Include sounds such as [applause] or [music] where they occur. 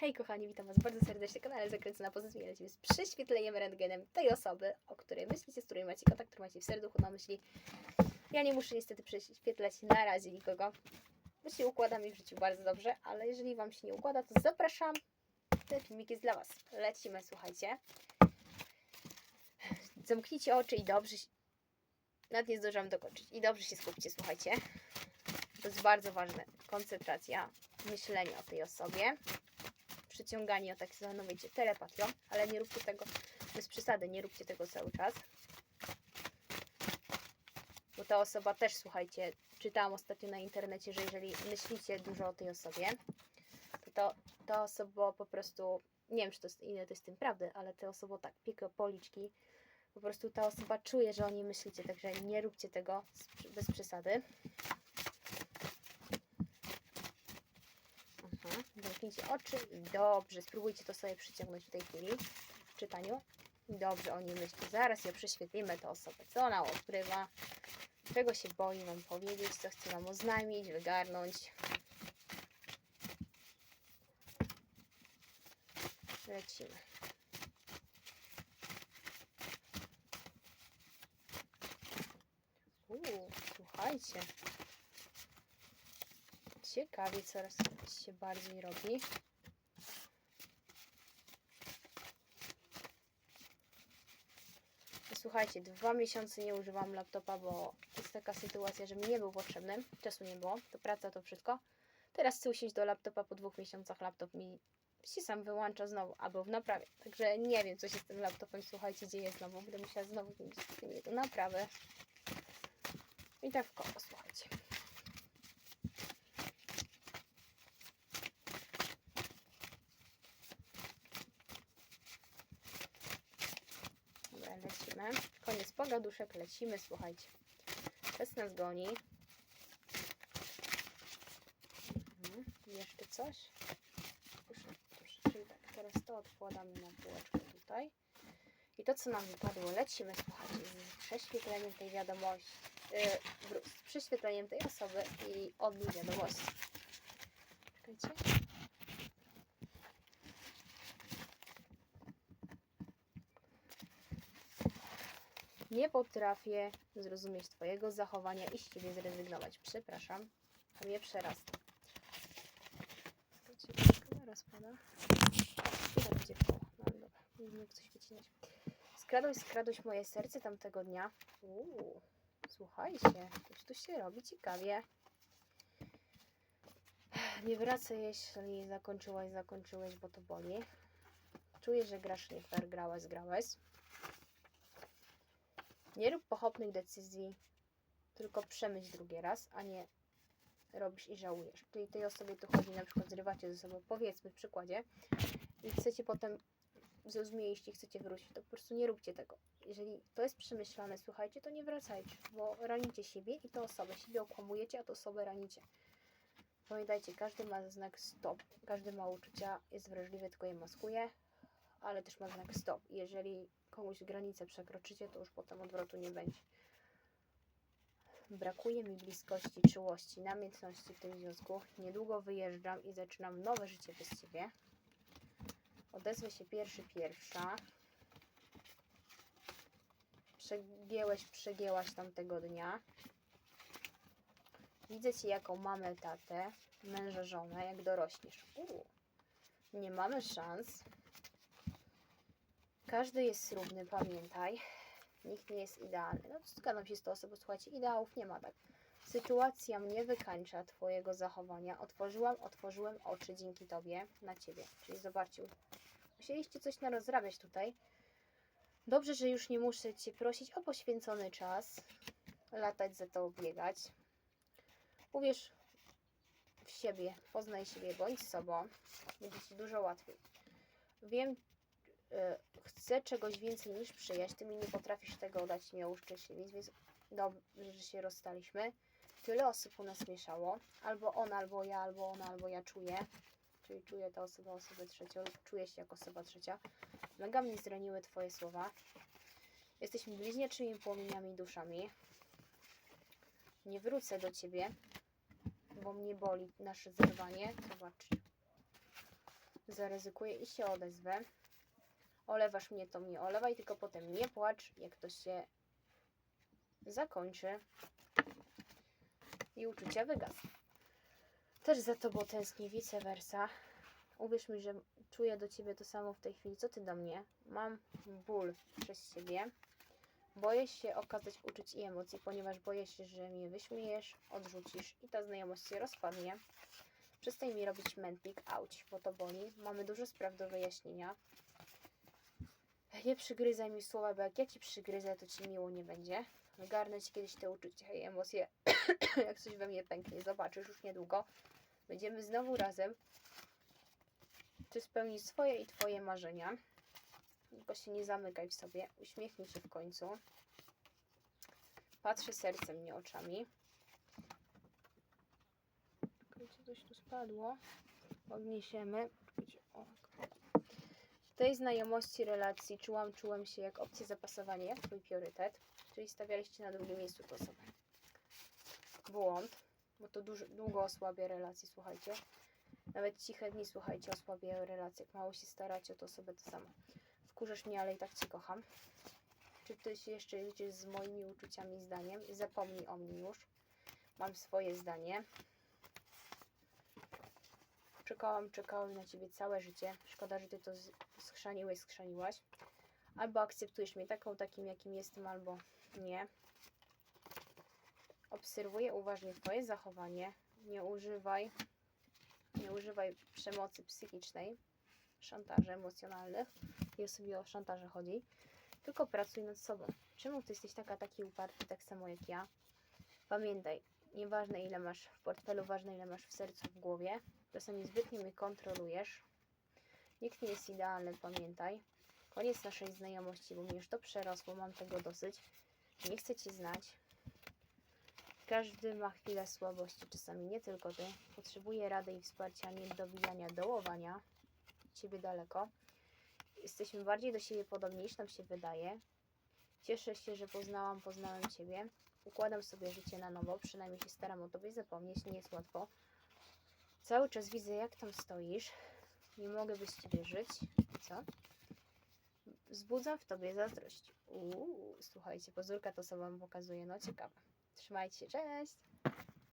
Hej kochani, witam Was bardzo serdecznie na kanale Zakręcona Pozytywnie. Lecimy z prześwietleniem rentgenem tej osoby, o której myślicie, z której macie kontakt, który macie w serduchu na myśli. Ja nie muszę niestety prześwietlać na razie nikogo, bo się układa mi w życiu bardzo dobrze, ale jeżeli Wam się nie układa, to zapraszam. Ten filmik jest dla Was. Lecimy, słuchajcie. Zamknijcie oczy i dobrze się... Nawet nie zdążyłam dokończyć. I dobrze się skupcie, słuchajcie. To jest bardzo ważne. Koncentracja, myślenie o tej osobie przyciąganie o tak zwaną, wiecie, telepatią, ale nie róbcie tego bez przesady, nie róbcie tego cały czas. Bo ta osoba też, słuchajcie, czytałam ostatnio na internecie, że jeżeli myślicie dużo o tej osobie, to, ta osoba po prostu, nie wiem, czy to jest, ile to jest tym prawdy, ale ta osoba tak pieka policzki, po prostu ta osoba czuje, że o niej myślicie, także nie róbcie tego bez przesady. Mhm. Zamknijcie oczy dobrze, spróbujcie to sobie przyciągnąć w tej chwili w czytaniu. Dobrze o niej myśli. Zaraz ją prześwietlimy, tę osobę, co ona odkrywa, czego się boi Wam powiedzieć, co chce Wam oznajmić, wygarnąć. Lecimy. Uuu, słuchajcie. Ciekawie coraz się bardziej robi. Słuchajcie, dwa miesiące nie używam laptopa, bo jest taka sytuacja, że mi nie był potrzebny. Czasu nie było, to praca, to wszystko. Teraz chcę usiąść do laptopa po dwóch miesiącach. Laptop mi się sam wyłącza znowu, albo w naprawie. Także nie wiem, co się z tym laptopem, słuchajcie, dzieje znowu. Będę musiała znowu mieć do naprawy. I tak w koło, słuchajcie. Dobra, lecimy. Koniec pogaduszek, lecimy, słuchajcie. Czas nas goni. Mhm. Jeszcze coś? Proszę, proszę. Czyli tak, teraz to odkładamy na półeczkę tutaj. I to, co nam wypadło, lecimy, słuchajcie, z prześwietleniem tej wiadomości, yy, z prześwietleniem tej osoby i od niej wiadomości. Czekajcie. Nie potrafię zrozumieć Twojego zachowania i z Ciebie zrezygnować. Przepraszam, a mnie przerasta. Kamera będzie. No nie chcę wycinać. Skradłeś, skradłeś moje serce tamtego dnia. Uuu, słuchajcie, coś tu się robi ciekawie. Nie wracaj, jeśli zakończyłaś, zakończyłeś, bo to boli. Czuję, że grasz nie fair, grałeś. Nie rób pochopnych decyzji, tylko przemyśl drugi raz, a nie robisz i żałujesz. Czyli tej osobie tu chodzi, na przykład zrywacie ze sobą, powiedzmy w przykładzie, i chcecie potem zrozumieć, jeśli chcecie wrócić, to po prostu nie róbcie tego. Jeżeli to jest przemyślane, słuchajcie, to nie wracajcie, bo ranicie siebie i tę osobę. Siebie okłamujecie, a tę osobę ranicie. Pamiętajcie, każdy ma znak stop, każdy ma uczucia, jest wrażliwy, tylko je maskuje, ale też ma znak stop. Jeżeli komuś granicę przekroczycie, to już potem odwrotu nie będzie. Brakuje mi bliskości, czułości, namiętności w tym związku. Niedługo wyjeżdżam i zaczynam nowe życie bez Ciebie. Odezwę się pierwszy, pierwsza. Przegięłeś, przegięłaś tamtego dnia. Widzę Cię jako mamę, tatę, męża, żonę, jak dorośniesz. Uu, nie mamy szans. Każdy jest równy, pamiętaj. Nikt nie jest idealny. No, zgadzam się z tą osobą, słuchajcie, ideałów nie ma, tak. Sytuacja mnie wykańcza Twojego zachowania. Otworzyłam, otworzyłem oczy dzięki Tobie na Ciebie. Czyli zobaczcie, musieliście coś narozrabiać tutaj. Dobrze, że już nie muszę Cię prosić o poświęcony czas. Latać za to, biegać. Uwierz w siebie, poznaj siebie, bądź sobą. Będzie Ci dużo łatwiej. Wiem, y, chcę czegoś więcej niż przyjaźń. Ty mi nie potrafisz tego dać, mnie uszczęśliwić, więc dobrze, że się rozstaliśmy. Tyle osób u nas mieszało. Albo on, albo ja, albo ona, albo ja czuję. Czyli czuję tę osobę, osobę trzecią. Czuję się jako osoba trzecia. Mega mnie zraniły Twoje słowa. Jesteśmy bliźniaczymi płomieniami duszami. Nie wrócę do Ciebie, bo mnie boli nasze zerwanie. Zobacz. zaryzykuję i się odezwę. Olewasz mnie, to mnie olewaj, tylko potem nie płacz, jak to się zakończy i uczucia wygasną. Też za tobą tęsknię, vice versa. Uwierz mi, że czuję do ciebie to samo w tej chwili, co ty do mnie. Mam ból przez ciebie. Boję się okazać uczuć i emocji, ponieważ boję się, że mnie wyśmiejesz, odrzucisz i ta znajomość się rozpadnie. Przestań mi robić mętlik, auć, bo to boli. Mamy dużo spraw do wyjaśnienia. Nie przygryzaj mi słowa, bo jak ja ci przygryzę, to ci miło nie będzie. Wygarnę ci kiedyś te uczucia i emocje, [coughs] jak coś we mnie pęknie. Zobaczysz już niedługo. Będziemy znowu razem. Ty spełni swoje i twoje marzenia. Tylko się nie zamykaj w sobie. Uśmiechnij się w końcu. Patrzę sercem, nie oczami. Czekajcie, coś tu spadło. Odniesiemy. Tej znajomości relacji czułam, czułem się jak opcja zapasowania, jak twój priorytet, czyli stawialiście na drugim miejscu tę osobę. Błąd, bo to dużo, długo osłabia relacje, słuchajcie. Nawet ciche dni, słuchajcie, osłabiają relacje. Jak mało się staracie o tę osobę, to samo. Wkurzasz mnie, ale i tak cię kocham. Czy ty się jeszcze liczysz z moimi uczuciami zdaniem? Zapomnij o mnie już. Mam swoje zdanie. Czekałam, czekałam na ciebie całe życie. Szkoda, że ty to schrzaniłeś, schrzaniłaś. Albo akceptujesz mnie taką, takim, jakim jestem, albo nie. Obserwuję uważnie twoje zachowanie. Nie używaj, nie używaj przemocy psychicznej, szantaży emocjonalnych. Jest sobie o szantaże chodzi. Tylko pracuj nad sobą. Czemu ty jesteś taka, taki uparty, tak samo jak ja? Pamiętaj, nieważne ile masz w portfelu, ważne ile masz w sercu, w głowie. Czasami zbytnio mnie kontrolujesz. Nikt nie jest idealny, pamiętaj. Koniec naszej znajomości, bo mnie już to przerosło, mam tego dosyć. Nie chcę cię znać. Każdy ma chwilę słabości, czasami nie tylko ty. Potrzebuję rady i wsparcia, nie dobijania, dołowania. Ciebie daleko. Jesteśmy bardziej do siebie podobni niż nam się wydaje. Cieszę się, że poznałam, poznałem ciebie. Układam sobie życie na nowo, przynajmniej się staram o tobie zapomnieć, nie jest łatwo. Cały czas widzę, jak tam stoisz. Nie mogę bez ciebie żyć. Co? Wzbudzam w tobie zazdrość. Uuu, słuchajcie, pozórka to co wam pokazuje. No ciekawe. Trzymajcie się, cześć!